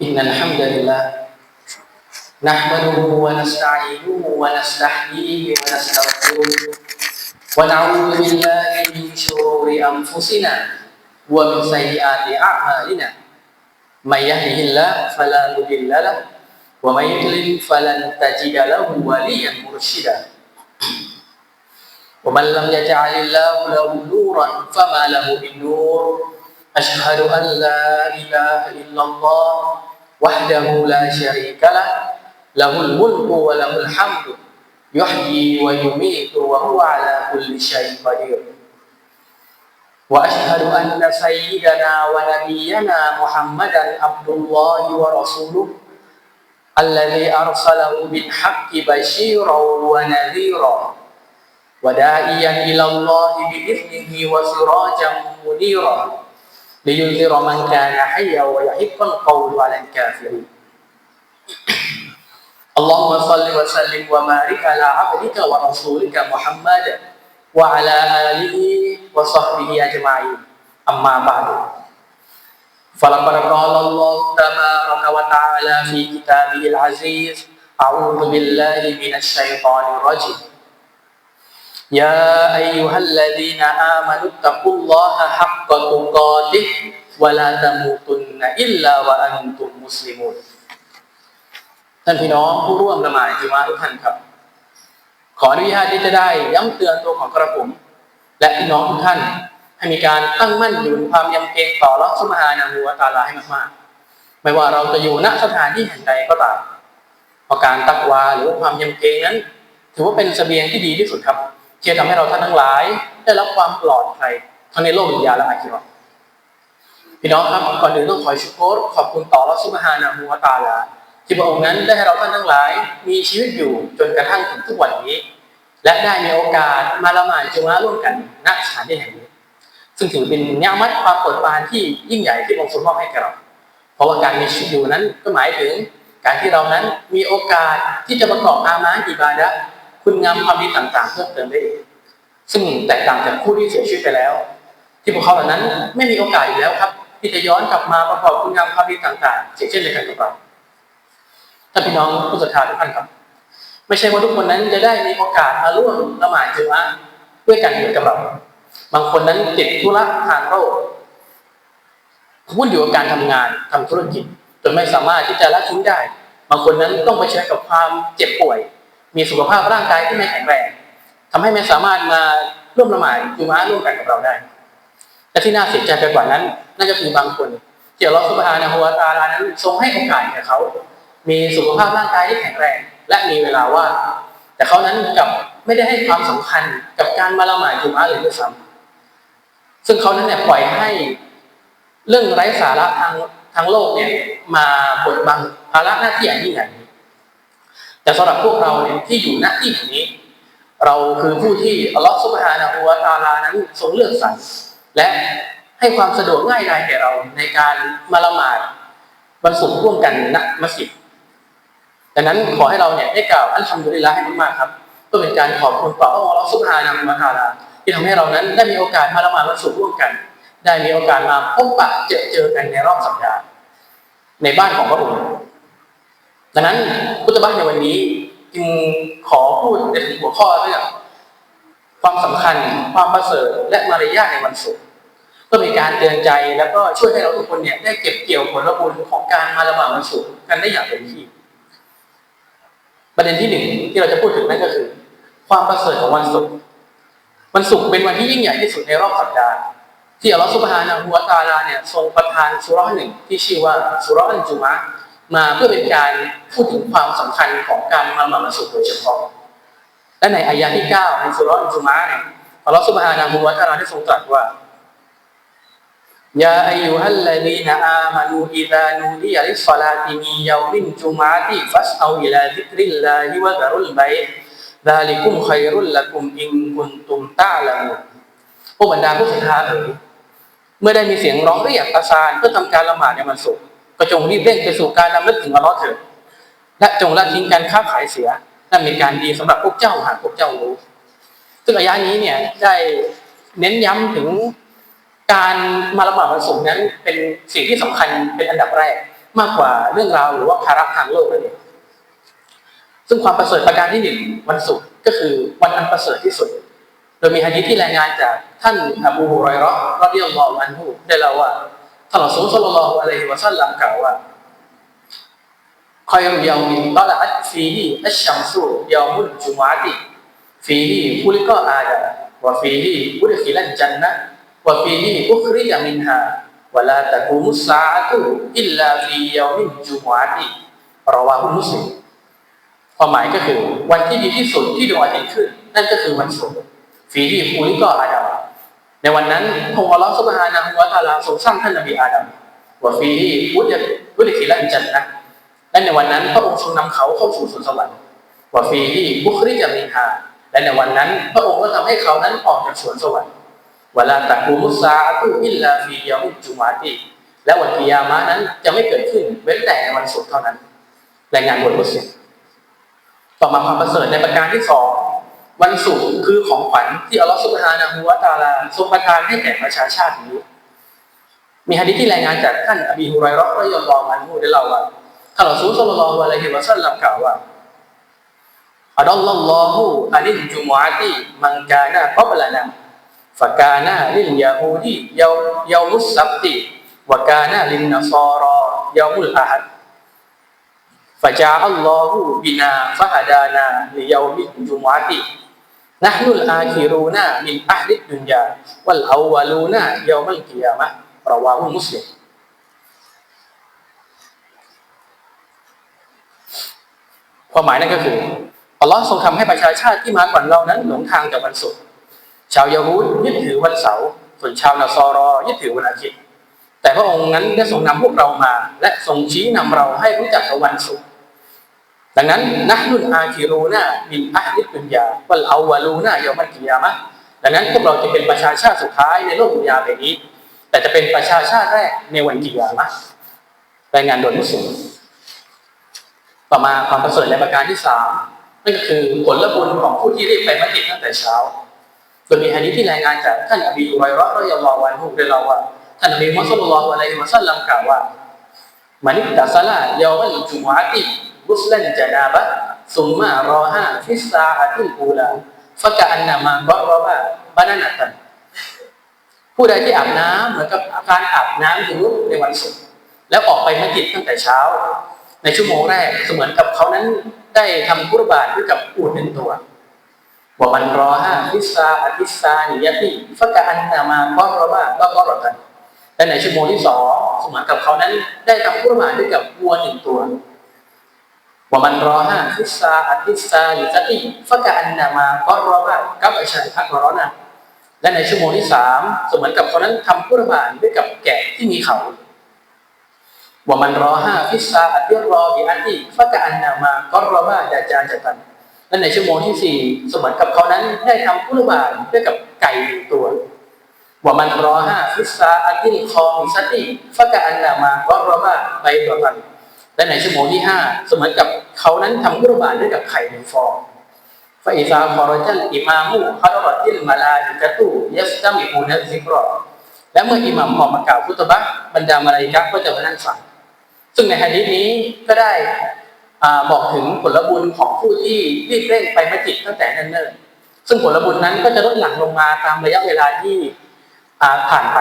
إن الحمد لله نحمده ونستعينه ونستحييه ونستغفره ونعوذ بالله من شرور أنفسنا ومن سيئات أعمالنا. من يهده الله فلا مضل له ومن يضلل فلن تجد له وليا مرشدا. ومن لم يجعل الله له نورا فما له من نور. أشهد أن لا إله إلا الله وحده لا شريك له له الملك وله الحمد يحيي ويميت وهو على كل شيء قدير. وأشهد أن سيدنا ونبينا محمدا عبد الله ورسوله الذي أرسله بالحق بشيرا ونذيرا وداعيا إلى الله بإذنه وسراجا منيرا. لينذر من كان حيا ويحق القول على الكافرين. اللهم صل وسلم وبارك على عبدك ورسولك محمد وعلى آله وصحبه أجمعين. أما بعد. فلقد قال الله تبارك وتعالى في كتابه العزيز أعوذ بالله من الشيطان الرجيم. يا أيها الذين آمنوا اتقوا الله حق تقاته ولا تموتن إلا وأنتم مسلمون ท่านพี่น้องผู้ร่วมละหมาดจุมาทุกท่านครับ ขออนุญาตที่จะได้ย้ำเตือนตัวของกระผม และพี่น้องทุกท่าน ให้มีการตั้งมั่นอยู่ในความยำเกรงต่อรัสุมหานาหูวาตาลาให้มากๆ ไม่ว่าเราจะอยู่ณสถานที่แห่งใดก็ตามเพราะการตักวาหรือว่าความยำเกรงนั้น ถือว่าเป็นเสบียงที่ดีที่สุดครับ ที่จะทำให้เราท่านทั้งหลาย ได้รับความปลอดภัยทั้งในโลกดุนยาและอาคิเราะพี่น้องครับก่อนอื่นต้องขอชุกโรขอบคุณต่อรัสุมหานาหูวาตาลาที่พระองค์นั้นได้ให้เราท่านทั้งหลาย มีชีวิตอยู่จนกระทั่งถึงทุกวันนี้ และได้มีโอกาสมาละหมาดจุมาร่วมกันณสถานที่แห่งนี้ ซึ่งถือเป็นเนื้อมัดความโปรดปรานที่ยิ่งใหญ่ที่พระองค์ทรงมอบให้แก่เรา เพราะว่าการมีชีวิตอยู่นั้นก็หมายถึง การที่เรานั้นมีโอกาสที่จะประกอบอามาอิบาดะ คุณงามความดีต่างๆเพิ่มเติมได้อีกซึ่งแตกต่างจากผู้ที่เสียชีวิตไปแล้ว ที่พวกเขาเหล่านั้นไม่มีโอกาสอยู่แล้วครับที่จะย้อนกลับมาประกอบคุณงามความดีต่างๆเช่นเดียวกันกับเราท่านพี่น้องผู้ศรัทธาทุกท่านครับ ไม่ใช่ว่าทุกคนนั้นจะได้มีโอกาสมาร่วมละหมาดจุมาด้วยกันเหมือนกับเรา บางคนนั้นติดธุระทางโลกวุ่นอยู่กับการทำงานทำธุรกิจจนไม่สามารถที่จะละทิ้งได้ บางคนนั้นต้องเผชิญกับความเจ็บป่วย มีสุขภาพร่างกายที่ไม่แข็งแรงทำให้ไม่สามารถมาร่วมละหมาดจุมาร่วมกันกับเราได้ และที่น่าเสียใจไปกว่านั้นนั่นก็คือบางคนที่อัลลอฮฺซุบฮานะฮูวตาลานั้นทรงให้โอกาสแก่เขา มีสุขภาพร่างกายที่แข็งแรง และมีเวลาว่างแต่เขานั้นกับไม่ได้ให้ความสำคัญกับการมาละหมาดจุมาเลยด้วยซ้ำซึ่งเขานั้นเนี่ยปล่อยให้เรื่องไร้สาระทางทางโลกเนี่ยมาบดบังภาระหน้าที่อย่างยิ่งใหญ่ แต่สำหรับพวกเราเนี่ยที่อยู่หน้าที่แห่งนี้ เราคือผู้ที่อัลลอฮฺซุบฮานะฮูวะตาลานั้นทรงเลือกสรรและให้ความสะดวกง่ายดายแก่เราในการมาละหมาดบรรสุขร่วมกันณมัสยิดดังนั้นขอให้เราเนี่ยได้กล่าวอัลฮัมดุลิลลาห์ให้มากๆครับเพื่อเป็นการขอบคุณต่อพระองค์อัลลอฮฺซุบฮานะฮูวะตาลาที่ทำให้เรานั้นได้มีโอกาสมาละหมาดวันศุร์ร่วมกัน ได้มีโอกาสมาพบปะเจอเจอกันในรอบสัปดาห์ในบ้านของพระองค์ ดังนั้นพุทธบัตในวันนี้จึงขอพูดในถึงหัวข้อเรื่องความสำคัญ ความประเสริฐและมารยาทในวันศุกร์เพื่อเป็นการเตือนใจแล้วก็ช่วยให้เราทุกคนเนี่ยได้เก็บเกี่ยวผลบุญของการมาละหมาดวันศุกร์กันได้อย่างเต็มที่ ประเด็นที่หนึ่งที่เราจะพูดถึงนั่นก็คือ ความประเสริฐของวันศุกร์วันศุกร์เป็นวันที่ยิ่งใหญ่ที่สุดในรอบสัปดาห์ที่อัลลอฮฺซุบฮานะฮูวะตาลาเนี่ยทรงประทานสุราะห์หนึ่งที่ชื่อว่าสุราะห์อันจุมะ มาเพื่อเป็นการพูดถึงความสำคัญของการมาหมามาสุขโดยเฉพาะ และในอายะที่9ในสุรอนสุมาเนี่ยอัลลอฮฺสุบฮานะฮูวะตะอาลาได้ทรงตรัสว่ายาอายุฮัลลดีนอามานูอิดานูดียลิสลาติมียาวินจุมาติฟัสเอาอิลาดิกริลลาฮิวะกรุลไบดาลิกุมไครุลละกุมอิงกุนตุมตาละมุพวกบรรดาผู้ศรัทธาเอ๋ยเมื่อได้มีเสียงร้องเรียกอาซานเพื่อทำการละหมาดในวันศุก ก็จงรีบเร่งไปสู่การนำลึกถึงอัลลอฮ์เถิดและจงละทิ้งการค้าขายเสียนั่นเป็นการดีสำหรับพวกเจ้าหากพวกเจ้ารู้ ซึ่งอายะนี้เนี่ยได้เน้นย้ำถึงการมาละหมาดวันศุกร์นั้นเป็นสิ่งที่สำคัญเป็นอันดับแรกมากกว่าเรื่องราวหรือว่าภาระทางโลกนั่นเองซึ่งความประเสริฐประการที่หนึ่งวันศุกร์ก็คือวันอันประเสริฐที่สุด โดยมีฮะดีที่รายงานจากท่านอบูฮุไรราะห์รอฎิยัลลอฮุอันฮุได้เล่าว่า ท่านอัสูลสุลลัลอะลัยฮิวะซัลลัมกล่าวว่าคอยเยามินตละอัตฟีฮีอัชชัมซูเยามุนจุมาติฟีฮีอุลิกออาดะวะฟีฮีอุลิขิลันจันนะวะฟีฮีอุคริยามินฮาวะลาตะกูมุสาตุอิลลาฟีเยามินจุมาติรอวาฮุมุสลิมความหมายก็คือวันที่ดีที่สุดที่ดวงอาทิตย์ขึ้น นั่นก็คือวันศุกร์ฟีฮีอุลิกออาดะ ในวันนั้นพระองค์อัลลอฮฺสุบฮานะฮูวะตะอาลาทรงสร้างท่านนบีอาดัมวะฟีที่อุดอุดขิลันจันนะและในวันนั้นพระองค์ทรงนำเขาเข้าสู่สวนสวรรค์วะฟีที่บุคริจามินฮาและในวันนั้นพระองค์ก็ทำให้เขานั้นออกจากสวนสวรรค์เวลาตักกูมุสาตุอิลลาฟียามุจุมาติและวันกิยามะนั้นจะไม่เกิดขึ้นเว้นแต่ในวันศุกร์เท่านั้น รายงานบทมุสลิมต่อมาความประเสริฐในประการที่สอง วันสูงคือของขวัญที่อัลลอฮฺสุบฮานะฮูวาตาลาทรงประทานให้แก่ประชาชาตินี้มีฮะดิษที่รายงานจากท่านอบีฮุไรรอฮ์รอยอลอมันฮูได้เล่าว่าท่านอัลลอฮฺสุลลัลลอฮุอะลัยฮิวะสัลลัมกล่าวว่าอัลลอฮฺลอฮูอันนี้จุมอาตีมังกานะกอบละนะฟะกานาลิลยาฮูดีเยาเยามุสซับตีวะกานาลินนซารอยามุลอาฮัดฟะจาอัลลอฮูบินาฟะฮดานาลิยามิจุมอาตี นะนุลอาคิรูนามินอัลิดดุนยาวัลอาวาลูนาเยามัลกิยามะระวาหุมุสลิมความหมายนั่นก็คืออัลลอฮ์ทรงทำให้ประชาชาติที่มาก่อนเรานั้นหลงทางจากวันศุกร์ชาวยาฮูดยึดถือวันเสาร์ส่วนชาวนาซอรอยึดถือวันอาทิตย์ แต่พระองค์นั้นได้ทรงนำพวกเรามา และทรงชี้นำเราให้รู้จักกับวันศุกร์ ดังนั้นนะนุนอาคิรูน่ามินอัลิดุนยาวัลอาวาลูน่ายอมัลกิยามะดังนั้นพวกเราจะเป็นประชาชาติสุดท้ายในโลกดุนยาแบบนี้ แต่จะเป็นประชาชาติแรกในวันกิยามะรายงานโดยมุสลิมต่อมาความประเสริฐในประการที่สามนั่นก็คือผลละบุญของผู้ที่รีบไปมัสยิดตั้งแต่เช้าโดยมีฮะดีที่รายงานจากท่านอบีอุไรราะห์รอยลอวันฮุได้เล่าว่าท่านอบีมุสลิมละอะลัยฮิวะซัลลัมกล่าวว่ามันิตตะซะลายาวันจุมั กุสลันจานาบะซุมมารอฮาฟิสาอัตุลูลาฟะกอันนามารอว่าบานานัตันผู้ใดที่อาบน้ำเหมือนกับการอาบน้ำอยู่ในวันศุกร์แล้วออกไปมัสยิดตั้งแต่เช้า ในชั่วโมงแรกเสมือนกับเขานั้นได้ทำกุรบาตด้วยกับอูดหนึ่งตัวบ่ามันรอฮาฟิสาอัติสซาอิยาที่ฟะกอันนามารอว่าก็ก็รอตันและในชั่วโมงที่สองสมานกับเขานั้นได้ทำกุรบาตด้วยกับวัวหนึ่งตัว ว่ามันรอห้าพิซาอติซานิยติฟักอันนามาก็รอว่ากับไอชัยพักรอนนะและในชั่วโมงที่สามเสมือนกับเขานั้นทำกุรบาตด้วยกับแกะที่มีเขาว่ามันรอห้าพิซาอัติรอบิอัติฟักอันนามาก็รอว่าดาจานจักันและในชั่วโมงที่สี่เสมือนกับเขานั้นได้ทำกุรบาตด้วยกับไก่หนึ่งตัวว่ามันรอห้าพิซาอัติคอมิสติฟักอันนามาก็รอว่าใบตัวกัน และในชั่วโมงที่ห้าเสมือนกับเขานั้นทำกุรบาตด้วยกับไข่หนึ่งฟองฟาอิซาคอรจัลอิมามุฮารอติลมาลาอิกตุยัสตามิอูนัสซิกรอและเมื่ออิหมัมออกมากล่าวฟุตบะบรรดามาลาอิกะก็จะมานั่งฟังซึ่งในฮะดีษนี้ก็ได้บอกถึงผลบุญของผู้ที่รีบเร่งไปมัสยิดตั้งแต่เนิ่นๆซึ่งผลบุญนั้นก็จะลดหลั่งลงมาตามระยะเวลาที่ผ่านไป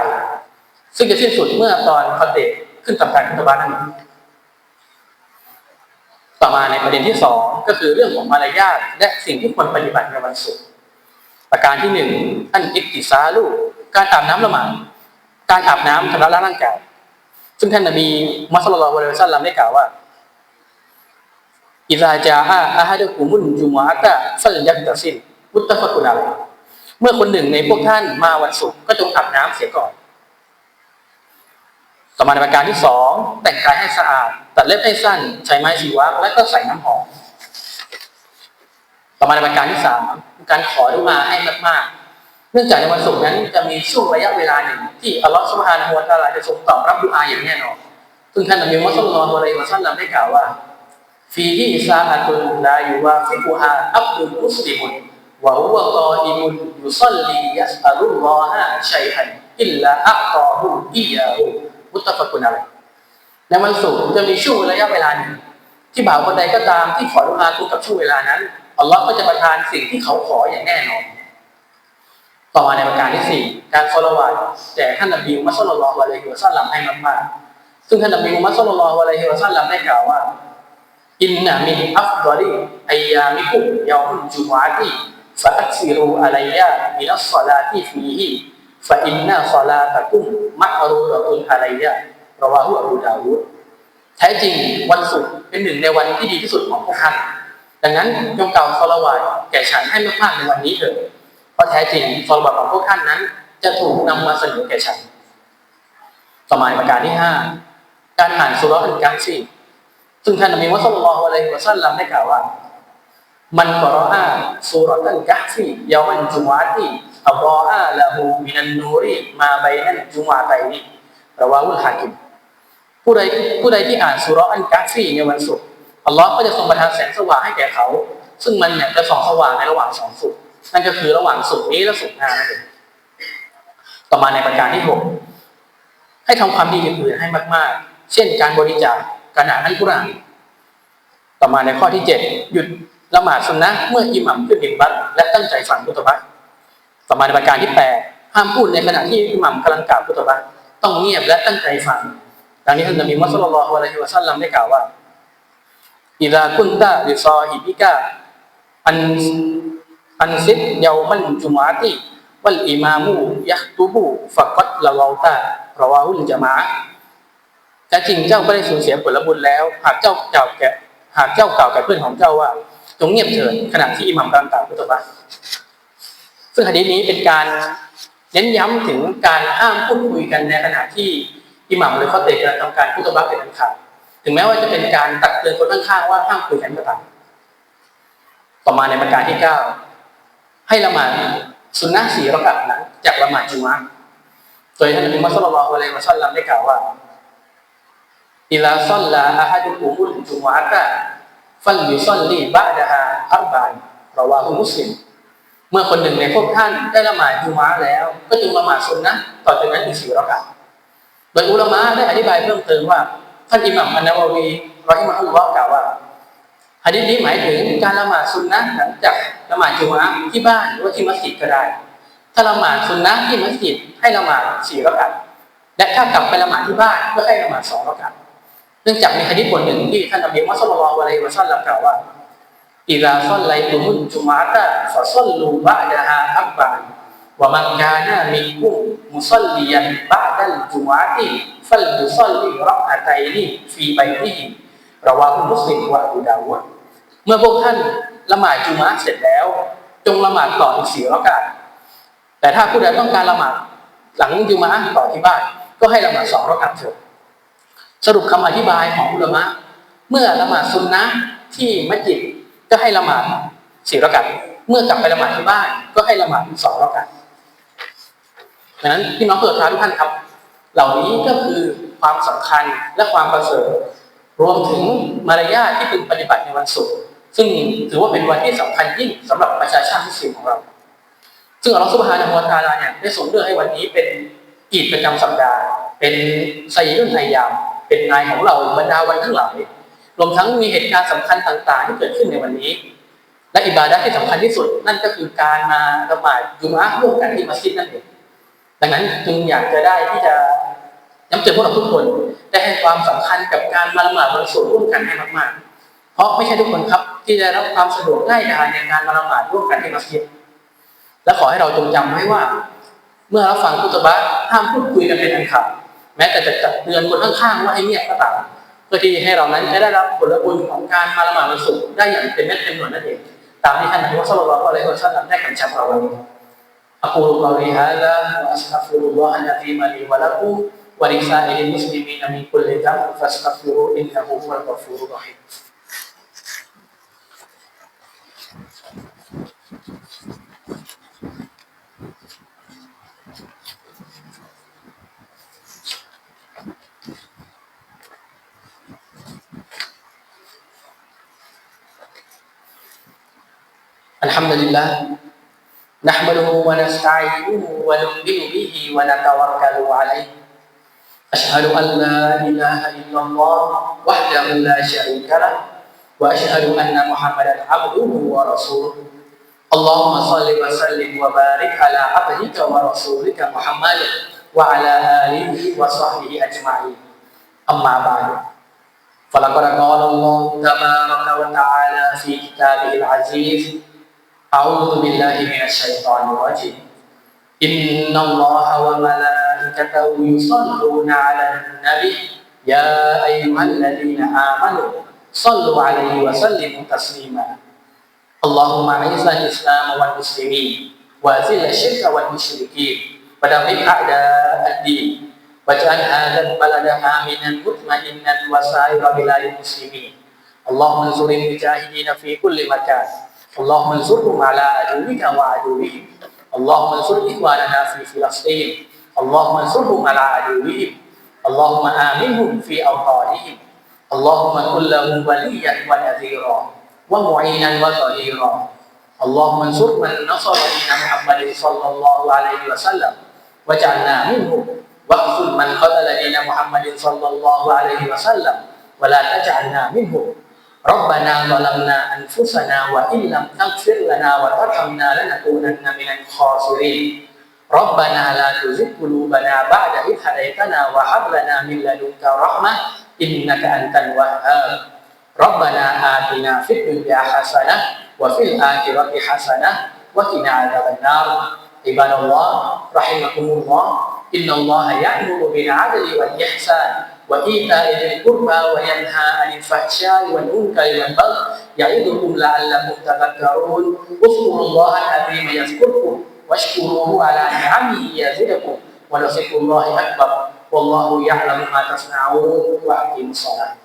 ซึ่งจะสิ้นสุดเมื่อตอนคอนเดตขึ้นทำการฟุตบะนั่นเอง ต่อมาในประเด็นที่สองก็คือเรื่องของมารยาทและสิ่งที่ควรปฏิบัติในวันศุกร์ประการที่หนึ่งอันอิกติซาลูการอาบน้ำละหมาดการอาบน้ำชำระร่างกายซึ่งท่านนบีมุสลิมละวะลัยซัลลัมได้กล่าวว่าอิซาจาอาอาฮัดกุมุนจุมะตะฟัลยักตะซินมุตตะฟะกุนาลเมื่อคนหนึ่งในพวกท่านมาวันศุกร์ก็จงอาบน้ำเสียก่อนต่อมาในประการที่สองแต่งกายให้สะอาด ตัดเล็บให้สั้น ใช้ไม้ชีวะและก็ใส่น้ำหอมต่อมาในประการที่สามการขอดุมาให้มากๆ เนื่องจากในวันศุกร์นั้นจะมีช่วงระยะเวลาหนึ่งที่อัลลอฮฺสุบฮานะฮูวะตะอาลาจะทรงตอบรับดุอาอย่างแน่นอนซึ่งท่านนบีมุสลิมอะลัยฮิวะซัลลัมได้กล่าวว่าฟีฮิซาอะตุนลายูวาฟิกุฮาอับดุลมุสลิมุนวะฮุวะกออิมุนยุซัลลียัสอัลุลลอฮะชัยฮันอิลลาอัตตอฮูอียาฮูมุตตะฟะกุนอะลัย ในวันศุกร์จะมีช่วงระยะเวลาหนึ่งที่บ่าวคนใดก็ตามที่ขอดุอาทุกกับช่วงเวลานั้นอัลลอฮ์ก็จะประทานสิ่งที่เขาขออย่างแน่นอนต่อมาในประการที่สี่การสละวาดแด่ท่านนบีมุฮัมมัดสุลลัลลอฮุอะลัยฮิวะซัลลัมให้มากๆซึ่งท่านนบีมุฮัมมัดสุลลัลลอฮุอะลัยฮิวะซัลลัมได้กล่าวว่าอินนามินอัฟดอลีอัยามิคุมยามุลจุมอะตีฟะอักซิรูอะลัยยามินัสศอลาติฟีฮิฟะอินนาศอลาตะกุมมะรูรตุนอะลัยยา เราว่าฮุอบูดาวูดแท้จริงวันศุกร์เป็นหนึ่งในวันที่ดีที่สุดของพวกท่านดังนั้นจงกล่าวสละวาดแก่ฉันให้มากๆในวันนี้เถิดเพราะแท้จริงสละวาดของพวกท่านนั้น จะถูกนำมาเสนอแก่ฉันต่อมาประการที่ห้าการอ่านสุรอัลกัมซีซึ่งท่านนบีมุฮัมมัดสุลลัลลอฮุอะลัยฮิวะซัลลัมได้กล่าวว่า มันกรออาสุรอัลกัมซียามันจุมอะตีอัลลอฮะละหูมินันนูรีมาบัยนันจุมอะตัยนีระวาวุลฮากิม ผู้ใดผู้ใดที่อ่านสุรอัลกัมซีในวันศุกร์อัลลอฮ์ก็จะทรงประทานแสงสว่างให้แก่เขา ซึ่งมันเนี่ยจะส่องสว่างในระหว่างสองสุขนั่นก็คือระหว่างสุขนี้และสุขหน้านั่นเองต่อมาในประการที่หกให้ทำความดีอื่นๆให้มากๆ เช่น การบริจาคการอ่านอัลกุรอานต่อมาในข้อที่เจ็ดหยุดละหมาดสุนนะเมื่ออิหมัมขึ้นบินบัตและตั้งใจฟังพุทธบัตต่อมาในประการที่แปดห้ามพูดในขณะที่อิหมัมกำลังกล่าวพุทธบัตต้องเงียบและตั้งใจฟัง ดังนี้ท่านนบีมุฮัสลลัลลอฮุอะลัยฮิวะซัลลัมได้กล่าวว่าอิดะคุนตะลิซอฮิบิกะอันอันซิดเยามันจุมาติวัลอิมามูยักตุบูฟักัดละวาตะราวาหุลจามะแต่จริงเจ้าก็ได้สูญเสียผลบุญแล้ว หากเจ้ากล่าวแก่หากเจ้ากล่าวกับเพื่อนของเจ้าว่า จงเงียบเถิดขณะที่อิหมัมกำลังกล่าวพุทธบัตซึ่งคดีนี้เป็นการเน้นย้ำถึงการห้ามพูดคุยกันในขณะที่ อิหมัมหรือข้อเตะกำลังทำการพุทธบัตเป็นอันขาดถึงแม้ว่าจะเป็นการตักเตือนคนข้างๆว่าห้ามคุยกันก็ตามต่อมาในประการที่เก้าให้ละหมาดสุนนะสี่รกัดหลังจากละหมาดจุมะโดยท่านนบีมุฮัสลลัลอฮุอะลัยฮิวะซัลลัมได้กล่าวว่าอิลาซัลลาอะฮัดุกุมุลจุมะตะฟัลยุซัลลีบะดะฮาอัรบานราว่าฮุมุสลิมเมื่อคนหนึ่งในพวกท่านได้ละหมาดจุมะแล้ว ก็จึงละหมาดสุนนะต่อจากนั้นอีกสี่รกัด ดยอุลามะได้อธิบายเพิ่มเติมว่าท่านอิหมัมอันนาววีรอฮิมะฮุลลอฮ์กล่าวว่าฮะดีษนี้หมายถึงการละหมาดสุนนะหลังจากละหมาดจุมะที่บ้านหรือว่าที่มัสยิดก็ได้ ถ้าละหมาดสุนนะที่มัสยิดให้ละหมาดสี่รักาตและถ้ากลับไปละหมาดที่บ้านก็ให้ละหมาดสองรักาตเนื่องจากมีฮะดีษบทหนึ่งที่ท่านนบีมุฮัมมัดสุลลัลลอะลัยฮิวะซัลลัมกล่าวว่าอิลาซัลไลตุมุลจุมอะตะฟะซัลลูบะดะฮาอับบาน วะมันกานะมินกุมมุซัลลิยันบะดัลจุมอะติฟัลยุซัลลิรักอะตัยนีฟีไบติฮิระวาหุมุสลิมวะอูดาวุดเมื่อพวกท่านละหมาดจุมะเสร็จแล้ว จงละหมาดต่ออีกสี่รักาตแต่ถ้าผู้ใดต้องการละหมาดหลังจุมะต่อที่บ้าน ก็ให้ละหมาดสองรักาตเถิดสรุปคำอธิบายของอุลามะเมื่อละหมาดซุนนะที่มัสยิดก็ให้ละหมาดสี่รักาตเมื่อกลับไปละหมาดที่บ้านก็ให้ละหมาดสองรักาต ดังนั้นพี่น้องเปิดทานทุกท่านครับ เหล่านี้ก็คือความสำคัญและความประเสริฐรวมถึงมารยาทที่พึงปฏิบัติในวันศุกร์ซึ่งถือว่าเป็นวันที่สำคัญยิ่งสำหรับประชาชาติมุสลิมของเรา ซึ่งอัลลอฮฺสุบฮานะฮูวะตาลาเนี่ยได้ส่งเรื่องให้วันนี้เป็นอีดประจำสัปดาห์ เป็นไซยุนไฮยาม เป็นนายของเราบรรดาวันทั้งหลายรวมทั้งมีเหตุการณ์สำคัญต่างๆ ที่เกิดขึ้นในวันนี้ และอิบาดะที่สำคัญที่สุด นั่นก็คือการมาละหมาดจุมะร่วมกันที่มัสยิดนั่นเอง ดังนั้นจึงอยากจะได้ที่จะย้ำเตือนพวกเราทุกคนได้ให้ความสำคัญกับการมาละหมาดวันศุกร์ร่วมกันให้มากๆ เพราะไม่ใช่ทุกคนครับที่จะรับความสะดวกง่ายดายในการมาละหมาดร่วมกันที่มัสยิดและขอให้เราจงจำไว้ว่า เมื่อเราฟังคุตบะห้ามพูดคุยกันเป็นอันขาดแม้แต่จะจัดเตือนคนข้างๆว่าให้เงียบก็ตามเพื่อที่ให้เรานั้นจะได้รับผลบุญของการมาละหมาดวันศุกได้อย่างเต็มเม็ดเต็มหน่วยนั่นเองตามที่ท่านนบีมุฮัมมัดสุลลัลลอฮุอะลัยฮิวะซัลลัมได้กำชับเราไว้ أقول قولي هذا وأستغفر الله العظيم لي ولكم ولسائر المسلمين من كل ذنب فاستغفروه إنه هو الغفور الرحيم. الحمد لله نحمده ونستعينه ونؤمن به ونتوكل عليه. أشهد أن لا إله إلا الله وحده لا شريك له وأشهد أن محمدا عبده ورسوله. اللهم صل وسلم وبارك على عبدك ورسولك محمد وعلى آله وصحبه أجمعين. أما بعد فلقد قال الله تبارك وتعالى في كتابه العزيز أعوذ بالله من الشيطان الرجيم إن الله وملائكته يصلون على النبي يا أيها الذين آمنوا صلوا عليه وسلموا تسليما اللهم أعز الإسلام والمسلمين وأذل الشرك والمشركين ودمر أعداء الدين واجعل هذا البلد آمنا مطمئنا وسائر بلاد المسلمين اللهم انصر المجاهدين في كل مكان اللهم انصرهم على عدوك وعدوهم. اللهم انصر إخواننا في فلسطين. اللهم انصرهم على عدوهم. اللهم آمنهم في أوطانهم. اللهم كن لهم وليا ونذيرا ومعينا وظهيرا. اللهم انصر من نصر دين محمد صلى الله عليه وسلم. واجعلنا منهم واقتل من قتل دين محمد صلى الله عليه وسلم. ولا تجعلنا منهم ربنا ظلمنا أنفسنا وإن لم تغفر لنا وترحمنا لنكونن من الخاسرين. ربنا لا تزغ قلوبنا بعد إذ هديتنا وهب لنا من لدنك رحمة إنك أنت الوهاب. ربنا آتنا في الدنيا حسنة وفي الآخرة حسنة وقنا عذاب النار. عباد الله رحمكم الله. إن الله يأمر بالعدل والإحسان. wa itai qurba wa yanha anil fahsyai wal munkari wal baghi ya'idukum la'allakum tadhakkarun. Uzkuru Allah al-azim yazkurkum washkuruhu ala ni'amihi yazidukum wa ladzikrullahi akbar. Wallahu ya'lamu ma tasna'un wa aqimus salat